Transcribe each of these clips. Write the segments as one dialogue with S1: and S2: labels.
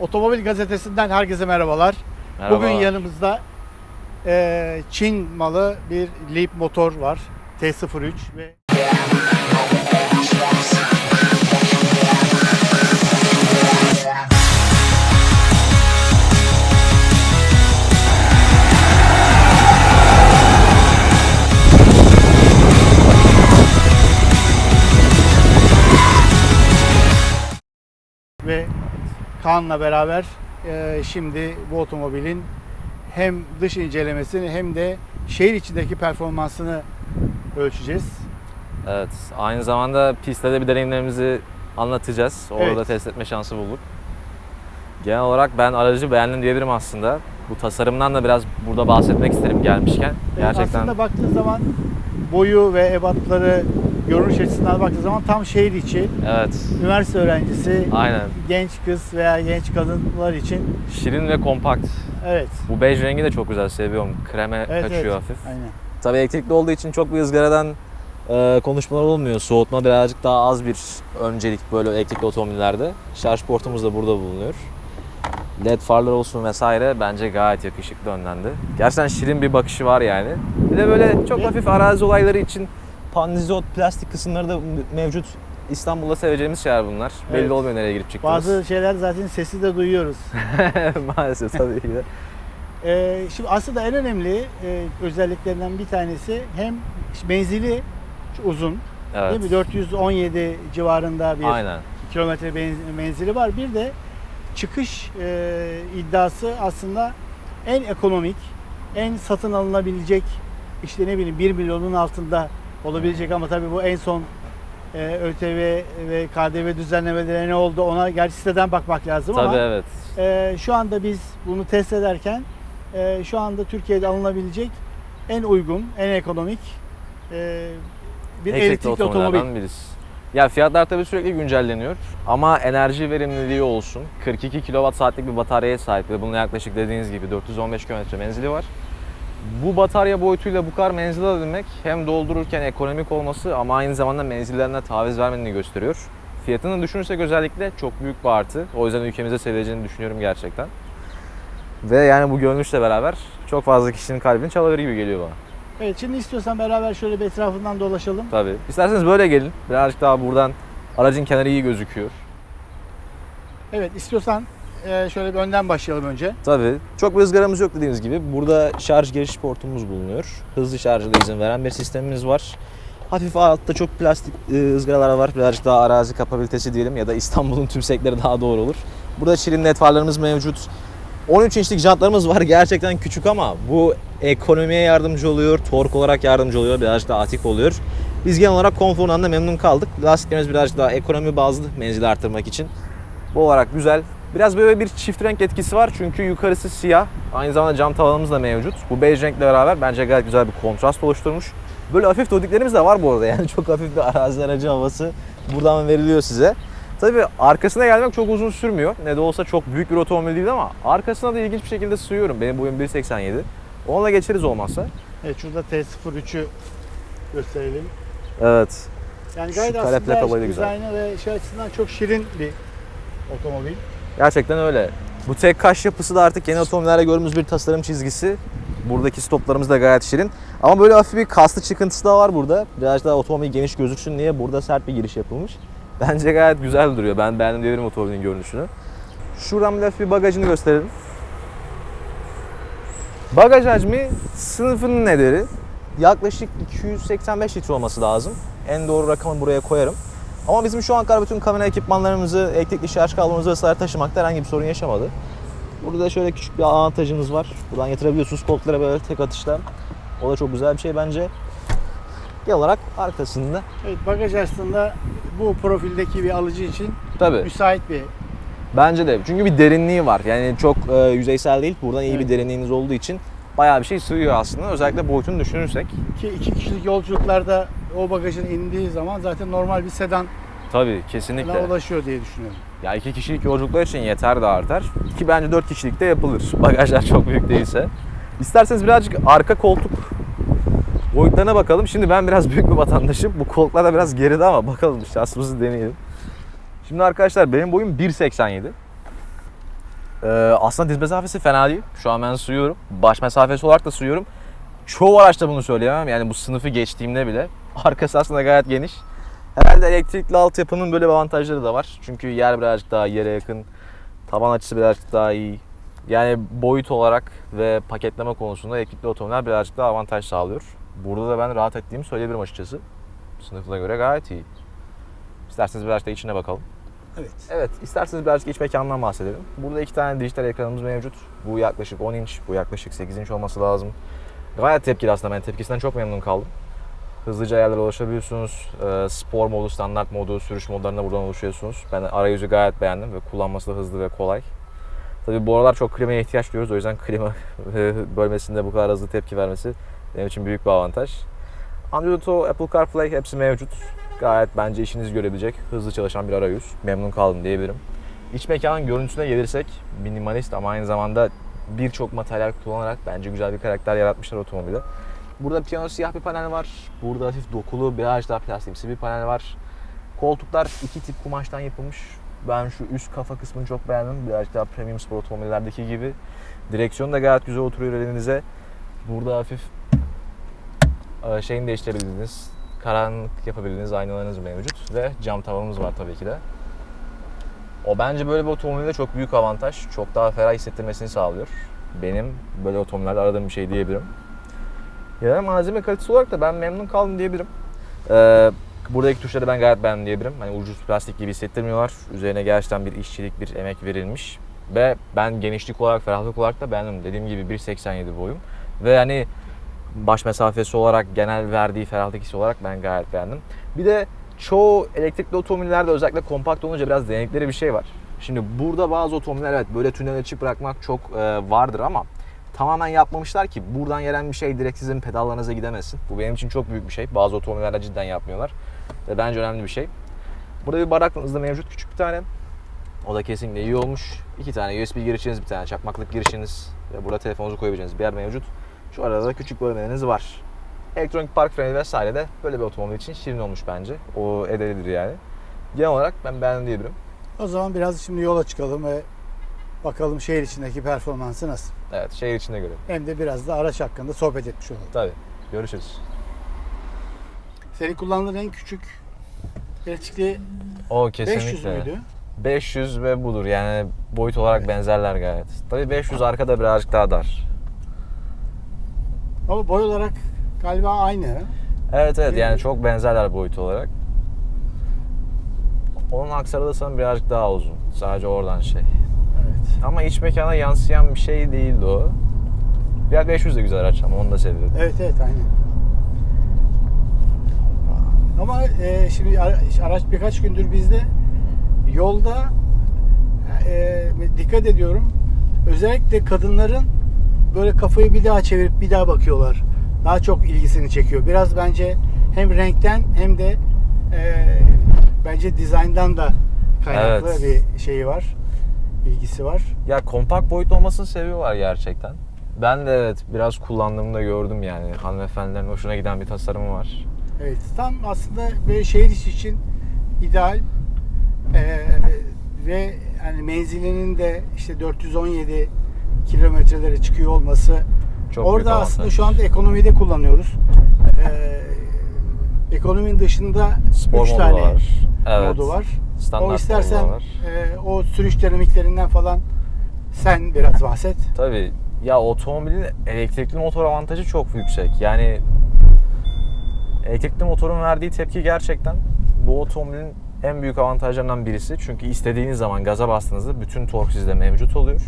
S1: Otomobil gazetesinden herkese merhabalar.
S2: Merhaba.
S1: Bugün yanımızda eee, Çin malı bir Leap motor var. T03 ve ve Kaan'la beraber eee, şimdi bu otomobilin hem dış incelemesini hem de şehir içindeki performansını ölçeceğiz.
S2: Evet. Aynı zamanda pistte de bir deneyimlerimizi anlatacağız. Orada
S1: Evet.
S2: test etme şansı bulduk. Genel olarak ben aracı beğendim diyebilirim aslında. Bu tasarımdan da biraz burada bahsetmek isterim gelmişken. Gerçekten
S1: Aslında baktığın zaman boyu ve ebatları görünüş açısından baktığı zaman tam şehir içi,
S2: evet.
S1: üniversite öğrencisi,
S2: Aynen.
S1: genç kız veya genç kadınlar için
S2: Şirin ve kompakt.
S1: evet.
S2: Bu bej rengi de çok güzel seviyorum. Kreme
S1: Evet,
S2: kaçıyor
S1: evet.
S2: hafif.
S1: Aynen.
S2: Tabii elektrikli olduğu için çok bir ızgaradan e, konuşmalar olmuyor. Soğutma birazcık daha az bir öncelik böyle elektrikli otomobillerde. Şarj portumuz da burada bulunuyor. LED farlar olsun vesaire bence gayet yakışıklı önlendi. Gerçekten şirin bir bakışı var yani. Bir de böyle çok hafif arazi olayları için pandizot plastik kısımları da mevcut. İstanbul'da seveceğimiz şeyler bunlar.
S1: Evet.
S2: Belli olmuyor nereye girip çıktığımız.
S1: Bazı şeyler zaten sesi de duyuyoruz.
S2: Maalesef tabii ki de.
S1: Ee, şimdi aslında en önemli e, özelliklerinden bir tanesi hem menzili uzun
S2: Evet.
S1: değil mi? 417 civarında bir
S2: Aynen.
S1: kilometre menzili var. Bir de çıkış e, iddiası aslında en ekonomik, en satın alınabilecek işte ne bileyim 1 milyonun altında olabilecek ama tabii bu en son e, ÖTV ve KDV düzenlemeleri ne oldu ona gerçi siteden bakmak lazım
S2: Tabii
S1: ama
S2: evet.
S1: e, şu anda biz bunu test ederken e, şu anda Türkiye'de alınabilecek en uygun, en ekonomik e, bir elektrikli, otomobil.
S2: birisi. Ya fiyatlar tabii sürekli güncelleniyor ama enerji verimliliği olsun. 42 kWh saatlik bir bataryaya sahip ve bunun yaklaşık dediğiniz gibi 415 km menzili var. Bu batarya boyutuyla bu kadar menzil alabilmek hem doldururken ekonomik olması ama aynı zamanda menzillerine taviz vermediğini gösteriyor. Fiyatını düşünürsek özellikle çok büyük bir artı. O yüzden ülkemize sevileceğini düşünüyorum gerçekten. Ve yani bu görünüşle beraber çok fazla kişinin kalbini çalabilir gibi geliyor bana.
S1: Evet şimdi istiyorsan beraber şöyle bir etrafından dolaşalım.
S2: Tabii. İsterseniz böyle gelin. Birazcık daha buradan aracın kenarı iyi gözüküyor.
S1: Evet istiyorsan şöyle bir önden başlayalım önce.
S2: Tabii. Çok bir ızgaramız yok dediğimiz gibi. Burada şarj giriş portumuz bulunuyor. Hızlı şarja da izin veren bir sistemimiz var. Hafif altta çok plastik e, ızgaralar var. Birazcık daha arazi kapabilitesi diyelim ya da İstanbul'un tümsekleri daha doğru olur. Burada şirin led farlarımız mevcut. 13 inçlik jantlarımız var. Gerçekten küçük ama bu ekonomiye yardımcı oluyor. Tork olarak yardımcı oluyor. Birazcık daha atik oluyor. Biz genel olarak konforundan da memnun kaldık. Lastiklerimiz birazcık daha ekonomi bazlı menzili arttırmak için. Bu olarak güzel. Biraz böyle bir çift renk etkisi var çünkü yukarısı siyah. Aynı zamanda cam tavanımız da mevcut. Bu bej renkle beraber bence gayet güzel bir kontrast oluşturmuş. Böyle hafif dodiklerimiz de var bu arada yani çok hafif bir arazi aracı havası buradan veriliyor size. Tabii arkasına gelmek çok uzun sürmüyor. Ne de olsa çok büyük bir otomobil değil ama arkasına da ilginç bir şekilde sığıyorum. Benim boyum 1.87. Onunla geçeriz olmazsa.
S1: Evet şurada T03'ü gösterelim.
S2: Evet.
S1: Yani
S2: Şu
S1: gayet
S2: kare
S1: aslında
S2: güzel.
S1: ve şey açısından çok şirin bir otomobil.
S2: Gerçekten öyle. Bu tek kaş yapısı da artık yeni otomobillerde gördüğümüz bir tasarım çizgisi. Buradaki stoplarımız da gayet şirin. Ama böyle hafif bir kaslı çıkıntısı da var burada. Biraz daha otomobil geniş gözüksün diye burada sert bir giriş yapılmış. Bence gayet güzel duruyor. Ben beğendim diyebilirim otomobilin görünüşünü. Şuradan bir hafif bir bagajını gösterelim. Bagaj hacmi sınıfının nedeni yaklaşık 285 litre olması lazım. En doğru rakamı buraya koyarım. Ama bizim şu an kadar bütün kamera ekipmanlarımızı, elektrikli şarj kablomuzu vesaire taşımakta herhangi bir sorun yaşamadı. Burada da şöyle küçük bir avantajımız var. Buradan yatırabiliyorsunuz koltuklara böyle tek atışla. O da çok güzel bir şey bence. Genel olarak arkasında
S1: Evet bagaj aslında bu profildeki bir alıcı için
S2: tabii
S1: müsait bir
S2: bence de çünkü bir derinliği var. Yani çok e, yüzeysel değil. Buradan iyi bir
S1: Evet.
S2: derinliğiniz olduğu için bayağı bir şey sığıyor aslında. Özellikle boyutunu düşünürsek.
S1: ki iki kişilik yolculuklarda o bagajın indiği zaman zaten normal bir sedan
S2: Tabii kesinlikle.
S1: ulaşıyor diye düşünüyorum.
S2: Ya iki kişilik yolculuklar için yeter de artar. Ki bence dört kişilik de yapılır. Bagajlar çok büyük değilse. İsterseniz birazcık arka koltuk boyutlarına bakalım. Şimdi ben biraz büyük bir vatandaşım. Bu koltuklar da biraz geride ama bakalım şansımızı deneyelim. Şimdi arkadaşlar benim boyum 1.87. Ee, aslında diz mesafesi fena değil. Şu an ben suyuyorum. Baş mesafesi olarak da suyuyorum. Çoğu araçta bunu söyleyemem. Yani bu sınıfı geçtiğimde bile. Arkası aslında gayet geniş. Herhalde elektrikli altyapının böyle bir avantajları da var. Çünkü yer birazcık daha yere yakın. Taban açısı birazcık daha iyi. Yani boyut olarak ve paketleme konusunda elektrikli otomobiller birazcık daha avantaj sağlıyor. Burada da ben rahat ettiğimi söyleyebilirim açıkçası. Sınıfına göre gayet iyi. İsterseniz birazcık da içine bakalım.
S1: Evet.
S2: Evet, isterseniz birazcık iç mekandan bahsedelim. Burada iki tane dijital ekranımız mevcut. Bu yaklaşık 10 inç, bu yaklaşık 8 inç olması lazım. Gayet tepkili aslında, ben tepkisinden çok memnun kaldım. Hızlıca ayarlara ulaşabiliyorsunuz. Ee, spor modu, standart modu, sürüş modlarına buradan ulaşıyorsunuz. Ben arayüzü gayet beğendim ve kullanması da hızlı ve kolay. Tabii bu aralar çok klimaya ihtiyaç duyuyoruz. O yüzden klima bölmesinde bu kadar hızlı tepki vermesi benim için büyük bir avantaj. Android Auto, Apple CarPlay hepsi mevcut. Gayet bence işinizi görebilecek, hızlı çalışan bir arayüz. Memnun kaldım diyebilirim. İç mekanın görüntüsüne gelirsek minimalist ama aynı zamanda birçok materyal kullanarak bence güzel bir karakter yaratmışlar otomobile. Burada piyano siyah bir panel var. Burada hafif dokulu biraz daha plastikimsi bir panel var. Koltuklar iki tip kumaştan yapılmış. Ben şu üst kafa kısmını çok beğendim. Birazcık daha premium spor otomobillerdeki gibi. Direksiyon da gayet güzel oturuyor elinize. Burada hafif e, şeyini değiştirebildiğiniz, karanlık yapabildiğiniz aynalarınız mevcut ve cam tavamız var tabii ki de. O bence böyle bir otomobilde çok büyük avantaj. Çok daha ferah hissettirmesini sağlıyor. Benim böyle otomobillerde aradığım bir şey diyebilirim. Genel malzeme kalitesi olarak da ben memnun kaldım diyebilirim. Ee, buradaki tuşları ben gayet beğendim diyebilirim. Hani ucuz plastik gibi hissettirmiyorlar. Üzerine gerçekten bir işçilik, bir emek verilmiş. Ve ben genişlik olarak, ferahlık olarak da beğendim. Dediğim gibi 1.87 boyum. Ve hani baş mesafesi olarak, genel verdiği ferahlık hissi olarak ben gayet beğendim. Bir de çoğu elektrikli otomobillerde özellikle kompakt olunca biraz denedikleri bir şey var. Şimdi burada bazı otomobiller evet böyle tünel açık bırakmak çok e, vardır ama tamamen yapmamışlar ki buradan gelen bir şey direkt sizin pedallarınıza gidemesin. Bu benim için çok büyük bir şey. Bazı otomobillerde cidden yapmıyorlar. Ve bence önemli bir şey. Burada bir baraklığınız da mevcut küçük bir tane. O da kesinlikle iyi olmuş. İki tane USB girişiniz, bir tane çakmaklık girişiniz ve burada telefonunuzu koyabileceğiniz bir yer mevcut. Şu arada da küçük bölmeleriniz var. Elektronik park freni vesaire de böyle bir otomobil için şirin olmuş bence. O ederidir yani. Genel olarak ben beğendim diyebilirim.
S1: O zaman biraz şimdi yola çıkalım ve bakalım şehir içindeki performansı nasıl.
S2: Evet şehir içinde göre.
S1: Hem de biraz da araç hakkında sohbet etmiş olalım.
S2: Tabii. Görüşürüz.
S1: Senin kullandığın en küçük elektrikli
S2: O
S1: 500
S2: kesinlikle.
S1: müydü?
S2: 500 ve budur yani boyut olarak benzerler gayet. Tabii 500 arkada birazcık daha dar.
S1: Ama boy olarak galiba aynı.
S2: Evet evet yani çok benzerler boyut olarak. Onun aksarı da sanırım birazcık daha uzun. Sadece oradan şey. Ama iç mekana yansıyan bir şey değildi o. Fiat 500 de güzel araç ama onu da seviyorum.
S1: Evet evet aynen. Ama e, şimdi ara- araç birkaç gündür bizde yolda e, dikkat ediyorum. Özellikle kadınların böyle kafayı bir daha çevirip bir daha bakıyorlar. Daha çok ilgisini çekiyor. Biraz bence hem renkten hem de e, bence dizayndan da kaynaklı
S2: Evet.
S1: bir şeyi var. İlgisi var.
S2: Ya kompakt boyut olmasını seviyorlar gerçekten. Ben de evet biraz kullandığımda gördüm yani. Hanımefendilerin hoşuna giden bir tasarımı var.
S1: Evet, tam aslında böyle şehir içi için ideal Ee, ve yani menzilinin de işte 417 kilometrelere çıkıyor olması.
S2: Çok
S1: Orada aslında şu anda ekonomide kullanıyoruz. Ee, ekonominin dışında
S2: Spor
S1: 3
S2: modu
S1: tane
S2: var. Evet.
S1: modu var.
S2: Standart
S1: o istersen e, o sürüş dinamiklerinden falan sen biraz bahset.
S2: Tabii ya otomobilin elektrikli motor avantajı çok yüksek. Yani elektrikli motorun verdiği tepki gerçekten bu otomobilin en büyük avantajlarından birisi. Çünkü istediğiniz zaman gaza bastığınızda bütün tork sizde mevcut oluyor.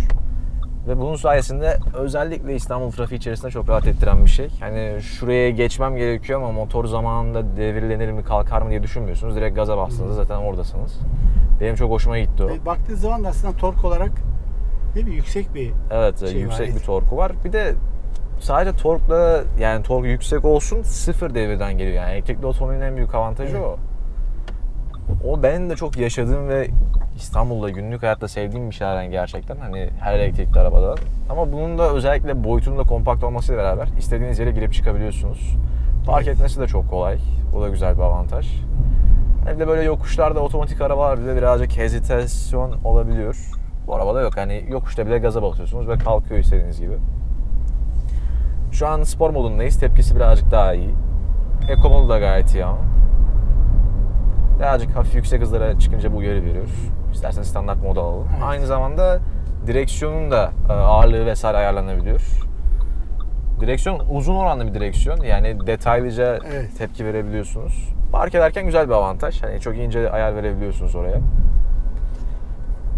S2: Ve bunun sayesinde özellikle İstanbul trafiği içerisinde çok rahat ettiren bir şey. Hani şuraya geçmem gerekiyor ama motor zamanında devirlenir mi kalkar mı diye düşünmüyorsunuz. Direkt gaza bastığınızda zaten oradasınız. Benim çok hoşuma gitti o.
S1: E, baktığın zaman da aslında tork olarak değil mi yüksek bir
S2: Evet
S1: şey var,
S2: yüksek bir
S1: evet.
S2: torku var. Bir de sadece torkla yani tork yüksek olsun sıfır devirden geliyor. Yani elektrikli otomobilin en büyük avantajı
S1: Evet.
S2: o. O benim de çok yaşadığım ve İstanbul'da günlük hayatta sevdiğim bir şeylerden gerçekten. Hani her elektrikli arabada. Ama bunun da özellikle boyutunun da kompakt olmasıyla beraber istediğiniz yere girip çıkabiliyorsunuz. Park
S1: Evet.
S2: etmesi de çok kolay. O da güzel bir avantaj. Hem de böyle yokuşlarda otomatik arabalar bile birazcık hezitasyon olabiliyor. Bu arabada yok. Hani yokuşta bile gaza basıyorsunuz ve kalkıyor istediğiniz gibi. Şu an spor modundayız. Tepkisi birazcık daha iyi. Eko modu da gayet iyi ama. Birazcık hafif yüksek hızlara çıkınca bu uyarı veriyor. İsterseniz standart modu alalım.
S1: Evet.
S2: Aynı zamanda direksiyonun da e, ağırlığı vesaire ayarlanabiliyor. Direksiyon uzun oranlı bir direksiyon. Yani detaylıca
S1: Evet.
S2: tepki verebiliyorsunuz. Park ederken güzel bir avantaj. Hani çok ince ayar verebiliyorsunuz oraya.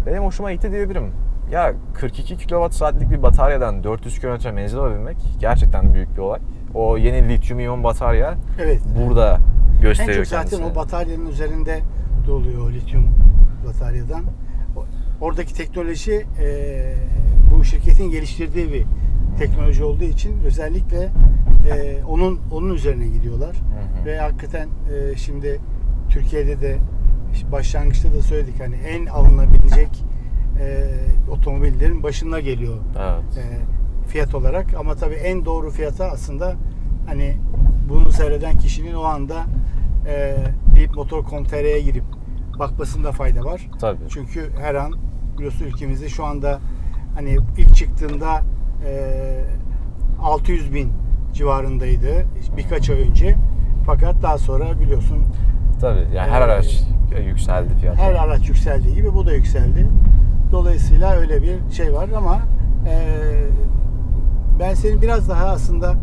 S2: Benim hoşuma gitti diyebilirim. Ya 42 kWh saatlik bir bataryadan 400 km menzil alabilmek gerçekten büyük bir olay. O yeni lityum iyon batarya
S1: Evet.
S2: burada
S1: En
S2: gösteriyor
S1: çok zaten o bataryanın üzerinde doluyor o lityum bataryadan. Oradaki teknoloji e, bu şirketin geliştirdiği bir teknoloji olduğu için özellikle e, onun onun üzerine gidiyorlar.
S2: Hı hı.
S1: Ve hakikaten e, şimdi Türkiye'de de başlangıçta da söyledik hani en alınabilecek e, otomobillerin başında geliyor
S2: Evet.
S1: e, fiyat olarak ama tabii en doğru fiyata aslında hani bunu seyreden kişinin o anda e, deepmotor.com.tr'ye girip bakmasında fayda var.
S2: Tabii.
S1: Çünkü her an biliyorsun ülkemizde şu anda hani ilk çıktığında e, 600 bin civarındaydı birkaç ay önce. Fakat daha sonra biliyorsun
S2: Tabii. Yani her
S1: Ee,
S2: araç yükseldi fiyat.
S1: her araç yükseldiği gibi bu da yükseldi. Dolayısıyla öyle bir şey var ama e, ben senin biraz daha aslında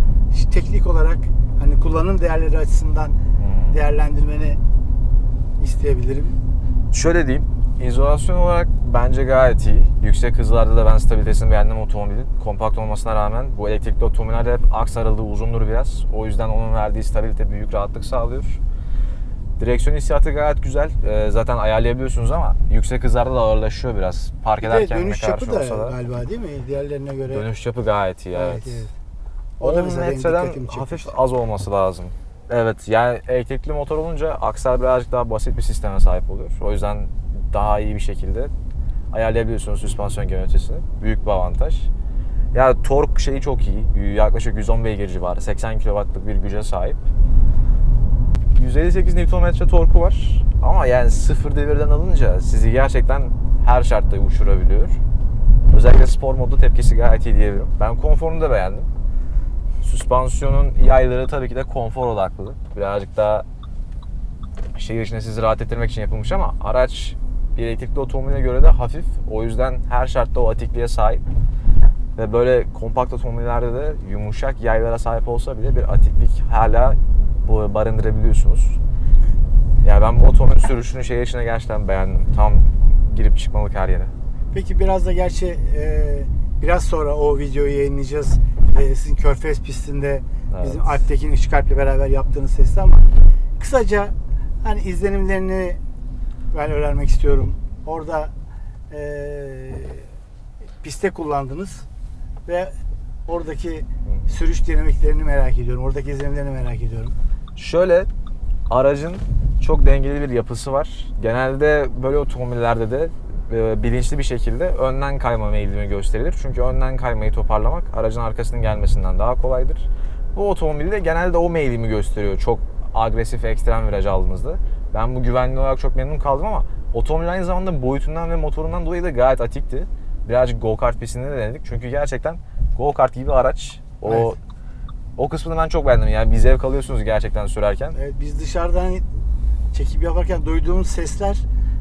S1: teknik olarak hani kullanım değerleri açısından. Değerlendirmeni isteyebilirim.
S2: Şöyle diyeyim. İzolasyon olarak bence gayet iyi. Yüksek hızlarda da ben stabilitesini beğendim otomobilin. Kompakt olmasına rağmen bu elektrikli otomobillerde hep aks aralığı uzundur biraz. O yüzden onun verdiği stabilite büyük rahatlık sağlıyor. Direksiyon hissiyatı gayet güzel. Ee, zaten ayarlayabiliyorsunuz ama yüksek hızlarda da ağırlaşıyor biraz. Park
S1: Bir de
S2: ederken
S1: dönüş
S2: ne kadar
S1: da
S2: da.
S1: galiba değil mi? Diğerlerine göre.
S2: Dönüş çapı gayet iyi evet.
S1: O da
S2: 10
S1: mesela benim
S2: metreden
S1: dikkatimi çekmişti.
S2: hafif az olması lazım. Evet yani elektrikli motor olunca aksar birazcık daha basit bir sisteme sahip oluyor. O yüzden daha iyi bir şekilde ayarlayabiliyorsunuz süspansiyon genelitesini. Büyük bir avantaj. Ya tork şeyi çok iyi. Yaklaşık 110 beygir civarı. 80 kW'lık bir güce sahip. 158 Nm torku var. Ama yani sıfır devirden alınca sizi gerçekten her şartta uçurabiliyor. Özellikle spor modda tepkisi gayet iyi diyebilirim. Ben konforunu da beğendim. Süspansiyonun yayları tabii ki de konfor odaklı. Birazcık daha şehir içinde sizi rahat ettirmek için yapılmış ama araç bir elektrikli otomobile göre de hafif. O yüzden her şartta o atikliğe sahip. Ve böyle kompakt otomobillerde de yumuşak yaylara sahip olsa bile bir atiklik hala barındırabiliyorsunuz. Ya ben bu otomobil sürüşünü şehir içinde gerçekten beğendim. Tam girip çıkmalık her yere.
S1: Peki biraz da gerçi e, biraz sonra o videoyu yayınlayacağız. E, sizin Körfez pistinde bizim
S2: Evet.
S1: Alptekin Işıkalp'le beraber yaptığınız testi ama kısaca hani izlenimlerini ben öğrenmek istiyorum. Orada e, piste kullandınız ve oradaki sürüş dinamiklerini merak ediyorum. Oradaki izlenimlerini merak ediyorum.
S2: Şöyle aracın çok dengeli bir yapısı var. Genelde böyle otomobillerde de bilinçli bir şekilde önden kayma meyilimi gösterilir. Çünkü önden kaymayı toparlamak aracın arkasının gelmesinden daha kolaydır. Bu otomobilde genelde o meyilimi gösteriyor. Çok agresif, ekstrem viraj aldığınızda. Ben bu güvenli olarak çok memnun kaldım ama otomobil aynı zamanda boyutundan ve motorundan dolayı da gayet atikti. Birazcık go-kart pistinde de denedik. Çünkü gerçekten go-kart gibi araç. O
S1: Evet.
S2: o kısmını ben çok beğendim. Yani bir zevk alıyorsunuz gerçekten sürerken.
S1: Evet, biz dışarıdan çekim yaparken duyduğumuz sesler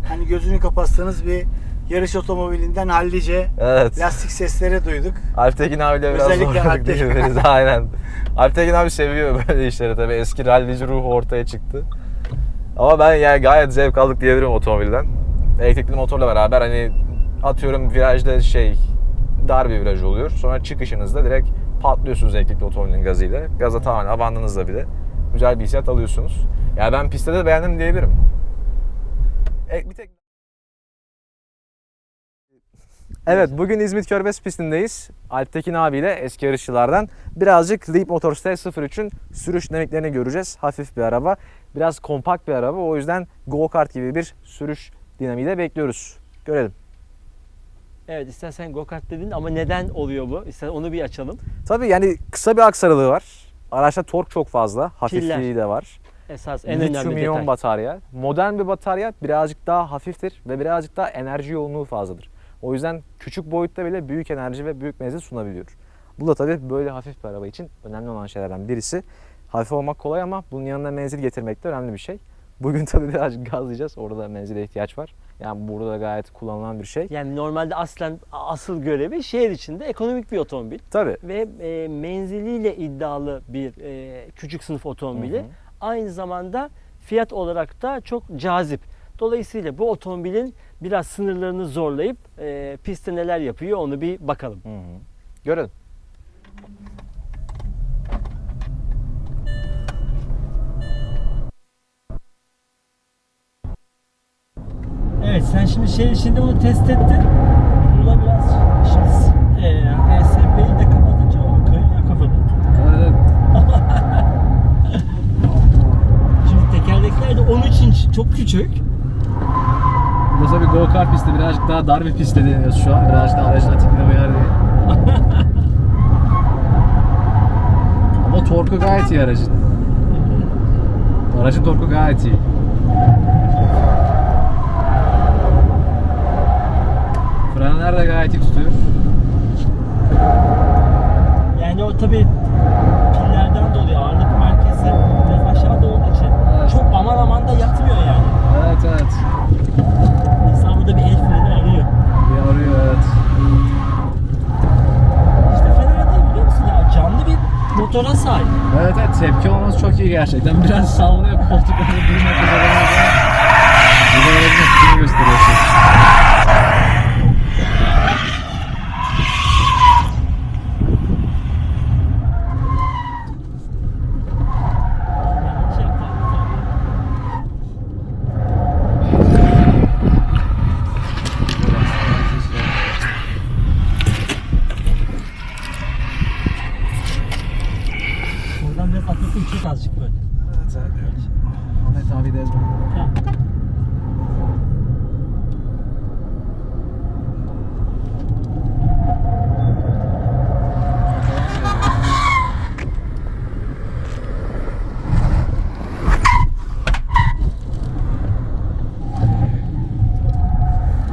S1: hani gözünü kapatsanız bir yarış otomobilinden hallice
S2: Evet.
S1: lastik sesleri duyduk.
S2: Alptekin abiyle biraz
S1: Özellikle
S2: zorladık diyebiliriz. Aynen. Alptekin abi seviyor böyle işleri tabii. Eski rallici ruhu ortaya çıktı. Ama ben yani gayet zevk aldık diyebilirim otomobilden. Elektrikli motorla beraber hani atıyorum virajda şey dar bir viraj oluyor. Sonra çıkışınızda direkt patlıyorsunuz elektrikli otomobilin gazıyla. Gaza tamamen abandığınızda bile güzel bir hissiyat alıyorsunuz. Yani ben pistte de beğendim diyebilirim. E, bir tek Evet bugün İzmit Körfez pistindeyiz. Alptekin abiyle eski yarışçılardan birazcık Leap Motorsport 03'ün sürüş dinamiklerini göreceğiz. Hafif bir araba, biraz kompakt bir araba. O yüzden go-kart gibi bir sürüş dinamiği de bekliyoruz. Görelim.
S3: Evet istersen go-kart dedin ama neden oluyor bu? İstersen onu bir açalım.
S2: Tabii yani kısa bir aksarılığı var. Araçta tork çok fazla, hafifliği
S3: Piller.
S2: de var.
S3: Esas en önemli
S2: Lityum iyon
S3: detay.
S2: batarya. Modern bir batarya birazcık daha hafiftir ve birazcık daha enerji yoğunluğu fazladır. O yüzden küçük boyutta bile büyük enerji ve büyük menzil sunabiliyor. Bu da tabii böyle hafif bir araba için önemli olan şeylerden birisi. Hafif olmak kolay ama bunun yanına menzil getirmek de önemli bir şey. Bugün tabii birazcık gazlayacağız. Orada da menzile ihtiyaç var. Yani burada da gayet kullanılan bir şey.
S3: Yani normalde aslen asıl görevi şehir içinde ekonomik bir otomobil
S2: Tabii.
S3: ve e, menziliyle iddialı bir e, küçük sınıf otomobili.
S2: Hı hı.
S3: Aynı zamanda fiyat olarak da çok cazip. Dolayısıyla bu otomobilin biraz sınırlarını zorlayıp e, pistte neler yapıyor onu bir bakalım.
S2: Hı hı. Görelim.
S3: Evet sen şimdi şehir içinde bunu test ettin. Burada biraz şimdi e, ESP'yi de kapatınca o kayıyor kafada.
S2: Evet.
S3: Şimdi tekerlekler de 13 inç çok küçük.
S2: Bu tabii go kart pisti birazcık daha dar bir pistte deniyoruz şu an. Birazcık daha aracın tipine uyar diye. Ama torku gayet iyi aracın. Aracın torku gayet iyi. Frenler de gayet iyi tutuyor.
S3: Yani o tabi pillerden dolayı ağırlık merkezi biraz aşağıda olduğu için
S2: Evet.
S3: çok aman aman da yatmıyor yani.
S2: Evet evet.
S3: İnsan burada bir el freni arıyor.
S2: Bir arıyor evet.
S3: İşte fena değil biliyor musun ya canlı bir motora sahip.
S2: Evet evet tepki olması çok iyi gerçekten. Biraz sallıyor koltukları durmak üzere.
S3: Çok azıcık böyle.
S2: Evet evet. Ahmet abi de ezber.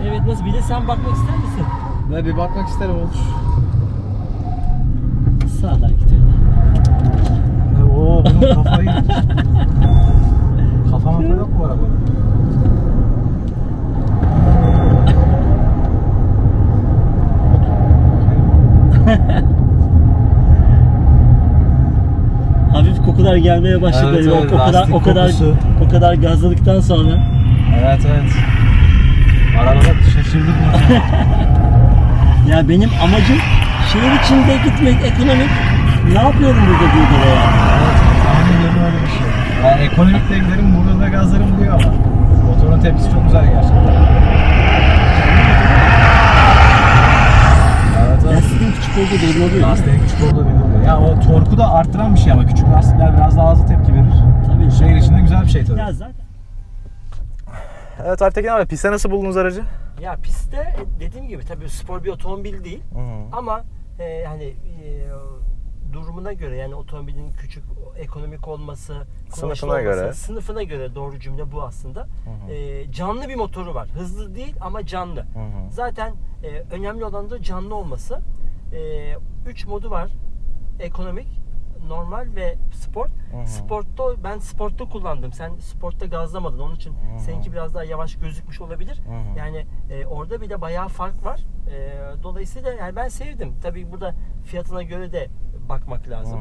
S3: Evet nasıl bir de sen bakmak ister misin?
S2: Ben bir bakmak isterim olur. Kafayı. Kafa mafa yok bu araba.
S3: Hafif kokular gelmeye başladı.
S2: Evet,
S3: o,
S2: evet,
S3: o kadar
S2: lastik
S3: o kadar
S2: kokusu.
S3: o kadar gazladıktan sonra.
S2: Evet evet. Arabada şaşırdık mı?
S3: Ya benim amacım şehir içinde gitmek ekonomik. Ne yapıyorum burada diye böyle yani.
S2: Yani ekonomikle giderim burada da gazlarım diyor ama. Motorun tepkisi çok güzel gerçekten. Evet evet.
S3: Lastiğin küçük olduğu belli oluyor.
S2: Lastiğin küçük olduğu belli oluyor. Ya o torku da arttıran bir şey ama küçük lastikler biraz daha hızlı tepki verir.
S3: Tabii.
S2: Şehir içinde güzel bir şey tabii.
S3: Ya zaten
S2: Evet Artekin abi piste nasıl buldunuz aracı?
S3: ya pistte dediğim gibi tabii spor bir otomobil değil ama e, yani e, durumuna göre yani otomobilin küçük ekonomik olması,
S2: Sınıfına
S3: olması,
S2: göre.
S3: sınıfına göre doğru cümle bu aslında. E, canlı bir motoru var. Hızlı değil ama canlı. Zaten e, önemli olan da canlı olması. 3 modu var. Ekonomik, normal ve sport.
S2: hı.
S3: Sportta ben sportta kullandım. Sen sportta gazlamadın. Onun için seninki biraz daha yavaş gözükmüş olabilir.
S2: hı.
S3: Yani e, orada bile bayağı fark var. E, dolayısıyla yani ben sevdim. Tabii burada fiyatına göre de bakmak lazım.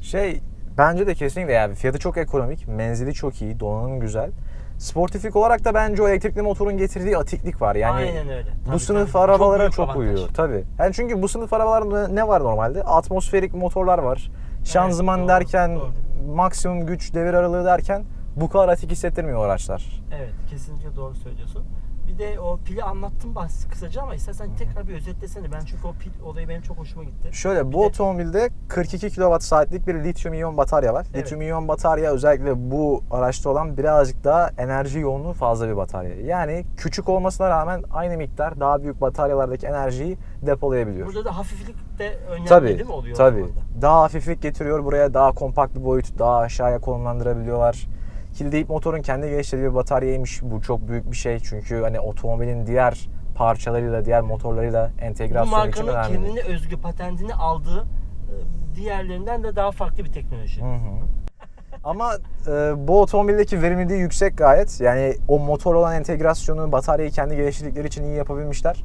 S2: Şey bence de kesinlikle yani fiyatı çok ekonomik, menzili çok iyi, donanım güzel. Sportiflik olarak da bence o elektrikli motorun getirdiği atiklik var. Yani
S3: Aynen öyle.
S2: bu
S3: Tabii,
S2: sınıf
S3: tabii.
S2: arabalara çok,
S3: avantaj.
S2: uyuyor tabii. Yani çünkü bu sınıf arabalarında ne var normalde? Atmosferik motorlar var. Şanzıman
S3: doğru,
S2: derken
S3: doğru.
S2: maksimum güç devir aralığı derken bu kadar atik hissettirmiyor araçlar.
S3: Evet, kesinlikle doğru söylüyorsun. Bir de o pili anlattım bahs kısaca ama istersen tekrar bir özetlesene. Ben çünkü o pil olayı benim çok hoşuma gitti.
S2: Şöyle
S3: Bir
S2: bu
S3: de-
S2: otomobilde 42 kWh saatlik bir lityum iyon batarya var.
S3: Evet.
S2: Lityum iyon batarya özellikle bu araçta olan birazcık daha enerji yoğunluğu fazla bir batarya. Yani küçük olmasına rağmen aynı miktar daha büyük bataryalardaki enerjiyi depolayabiliyor.
S3: Burada da hafiflik de önemli
S2: Tabii,
S3: değil mi oluyor?
S2: tabii. Daha hafiflik getiriyor buraya, daha kompakt bir boyut, daha aşağıya konumlandırabiliyorlar. Kildeyip motorun kendi geliştirdiği bir bataryaymış. Bu çok büyük bir şey çünkü hani otomobilin diğer parçalarıyla, diğer motorlarıyla
S3: Bu
S2: entegrasyonu için
S3: markanın
S2: önemli.
S3: kendine özgü patentini aldığı e, diğerlerinden de daha farklı bir teknoloji.
S2: Hı hı. Ama e, bu otomobildeki verimliliği yüksek gayet. Yani o motor olan entegrasyonu, bataryayı kendi geliştirdikleri için iyi yapabilmişler.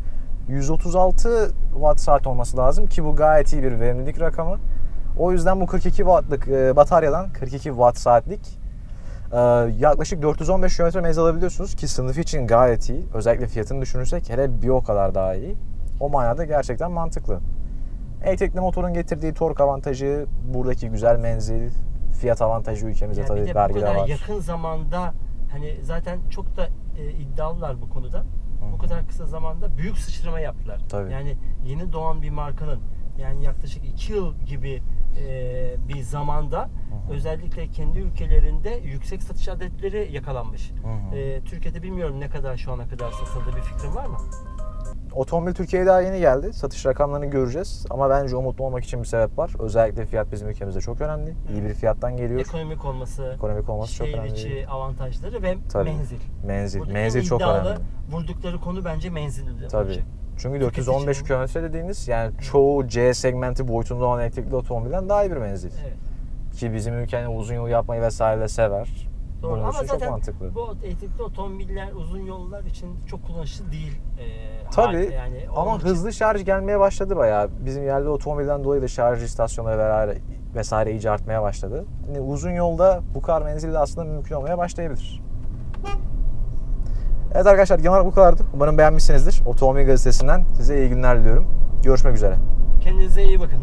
S2: 136 watt saat olması lazım ki bu gayet iyi bir verimlilik rakamı. O yüzden bu 42 wattlık e, bataryadan 42 watt saatlik e, yaklaşık 415 km menzil alabiliyorsunuz ki sınıfı için gayet iyi. Özellikle fiyatını düşünürsek hele bir o kadar daha iyi. O manada gerçekten mantıklı. Elektrikli motorun getirdiği tork avantajı, buradaki güzel menzil, fiyat avantajı ülkemizde
S3: Yani
S2: tabii
S3: de kadar
S2: var.
S3: yakın zamanda hani zaten çok da e, iddialılar bu konuda. Bu kadar kısa zamanda büyük sıçrama yaptılar.
S2: Tabii.
S3: Yani yeni doğan bir markanın yani yaklaşık 2 yıl gibi e, bir zamanda özellikle kendi ülkelerinde yüksek satış adetleri yakalanmış. E, Türkiye'de bilmiyorum ne kadar şu ana kadar satıldı bir fikrin var mı?
S2: Otomobil Türkiye'ye daha yeni geldi. Satış rakamlarını göreceğiz. Ama bence umutlu olmak için bir sebep var. Özellikle fiyat bizim ülkemizde çok önemli. İyi bir fiyattan geliyor.
S3: Ekonomik olması,
S2: Ekonomik olması çok
S3: şehir
S2: önemli.
S3: içi avantajları ve
S2: Tabii.
S3: menzil.
S2: Menzil.
S3: Burada
S2: Menzil
S3: en
S2: çok
S3: iddialı
S2: önemli.
S3: vurdukları konu bence menzildi.
S2: Tabii.
S3: olacak.
S2: Çünkü
S3: Tüketici
S2: 415
S3: için.
S2: km dediğiniz yani çoğu C segmenti boyutunda olan elektrikli otomobilden daha iyi bir menzil.
S3: Evet.
S2: Ki bizim ülkenin uzun yol yapmayı vesaire de sever.
S3: Doğru
S2: Bunun
S3: ama zaten
S2: çok mantıklı.
S3: bu elektrikli otomobiller uzun yollar için çok kullanışlı değil. Ee,
S2: Tabii
S3: yani
S2: ama
S3: için-
S2: hızlı şarj gelmeye başladı bayağı. Bizim yerli otomobilden dolayı da şarj istasyonları vesaire, vesaire iyice artmaya başladı. Yani uzun yolda bu kadar menzilde aslında mümkün olmaya başlayabilir. Evet arkadaşlar genel bu kadardı. Umarım beğenmişsinizdir. Otomobil gazetesinden size iyi günler diliyorum. Görüşmek üzere.
S3: Kendinize iyi bakın.